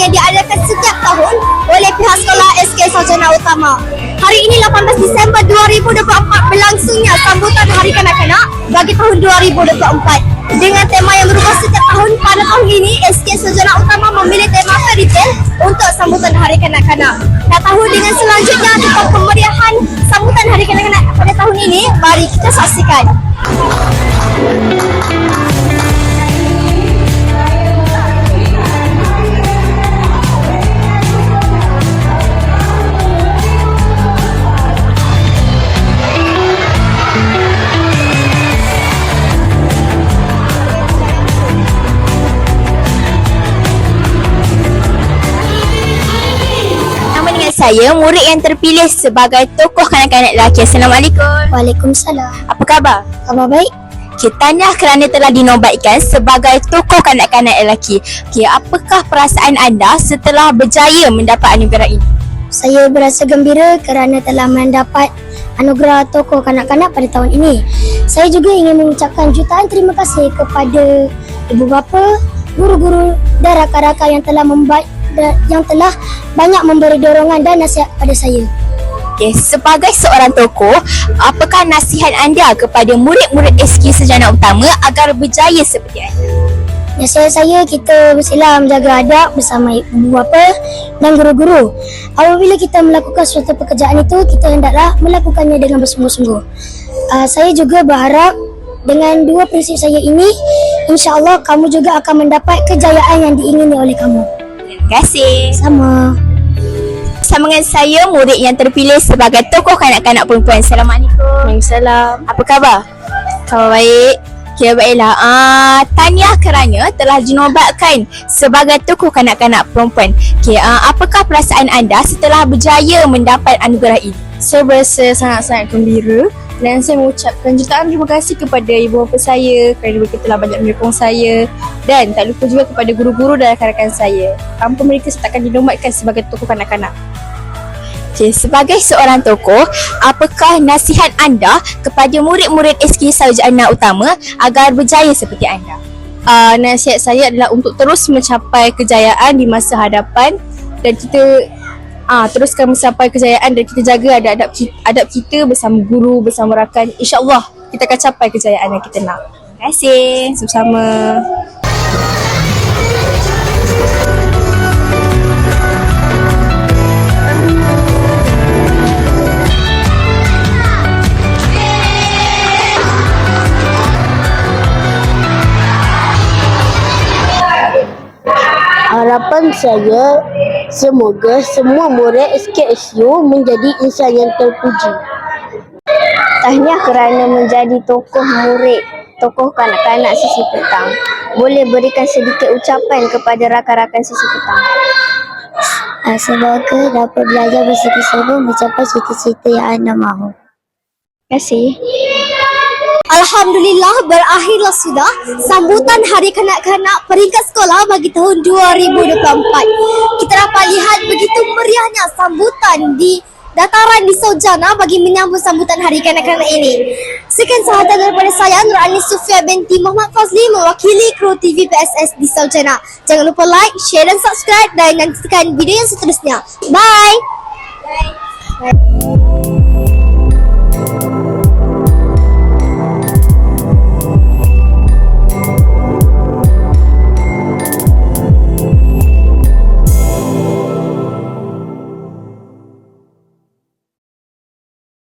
yang diadakan setiap tahun oleh pihak sekolah SK Sarjana Utama. Hari ini 18 Disember 2024 berlangsungnya sambutan Hari Kanak-Kanak bagi tahun 2024. Dengan tema yang berubah setiap tahun, pada tahun ini SK Sarjana Utama memilih tema fairy tale untuk sambutan Hari Kanak-Kanak. Nak tahu dengan selanjutnya tentang kemeriahan sambutan Hari Kanak-Kanak pada tahun ini, mari kita saksikan. Saya, murid yang terpilih sebagai tokoh kanak-kanak lelaki. Assalamualaikum. Waalaikumsalam. Apa khabar? Khabar baik? Okay, tahniah kerana telah dinobatkan sebagai tokoh kanak-kanak lelaki. Okay, apakah perasaan anda setelah berjaya mendapat anugerah ini? Saya berasa gembira kerana telah mendapat anugerah tokoh kanak-kanak pada tahun ini. Saya juga ingin mengucapkan jutaan terima kasih kepada ibu bapa, guru-guru dan rakan-rakan yang telah memba- da- yang telah banyak memberi dorongan dan nasihat pada saya. Okay, sebagai seorang tokoh, apakah nasihat anda kepada murid-murid SK Sejana Utama agar berjaya seperti anda? Nasihat saya kita mestilah menjaga adab bersama ibu bapa dan guru-guru. Apabila kita melakukan suatu pekerjaan itu, kita hendaklah melakukannya dengan bersungguh-sungguh. Uh, saya juga berharap dengan dua prinsip saya ini, insya-Allah kamu juga akan mendapat kejayaan yang diingini oleh kamu. Kasih. Sama. Bersama dengan saya, murid yang terpilih sebagai tokoh kanak-kanak perempuan. Assalamualaikum. Waalaikumsalam. Apa khabar? Khabar baik. Okay, baiklah. Uh, tahniah kerana telah dinobatkan sebagai tokoh kanak-kanak perempuan. Okay, uh, apakah perasaan anda setelah berjaya mendapat anugerah ini? Saya berasa sangat-sangat gembira dan saya mengucapkan jutaan terima kasih kepada ibu bapa saya kerana mereka telah banyak menyokong saya dan tak lupa juga kepada guru-guru dan rakan-rakan saya. Tanpa mereka saya takkan dinobatkan sebagai tokoh kanak-kanak. Okay, sebagai seorang tokoh, apakah nasihat anda kepada murid-murid SK Sarjana Utama agar berjaya seperti anda? Uh, nasihat saya adalah untuk terus mencapai kejayaan di masa hadapan dan kita uh, teruskan mencapai kejayaan dan kita jaga adab-adab adab kita bersama guru, bersama rakan. InsyaAllah kita akan capai kejayaan yang kita nak. Terima kasih. Sama-sama. Harapan saya semoga semua murid SKSU menjadi insan yang terpuji. Tahniah kerana menjadi tokoh murid, tokoh kanak-kanak sisi petang. Boleh berikan sedikit ucapan kepada rakan-rakan sisi petang. Ah, Semoga dapat belajar bersungguh-sungguh mencapai cita-cita yang anda mahu. Terima kasih. Alhamdulillah berakhirlah sudah sambutan Hari Kanak-Kanak peringkat sekolah bagi tahun 2024. Kita dapat lihat begitu meriahnya sambutan di dataran di Sojana bagi menyambut sambutan Hari Kanak-Kanak ini. Sekian sahaja daripada saya Nurani Sufia binti Muhammad Fazli mewakili kru TV PSS di Sojana. Jangan lupa like, share dan subscribe dan nantikan video yang seterusnya. Bye! Bye.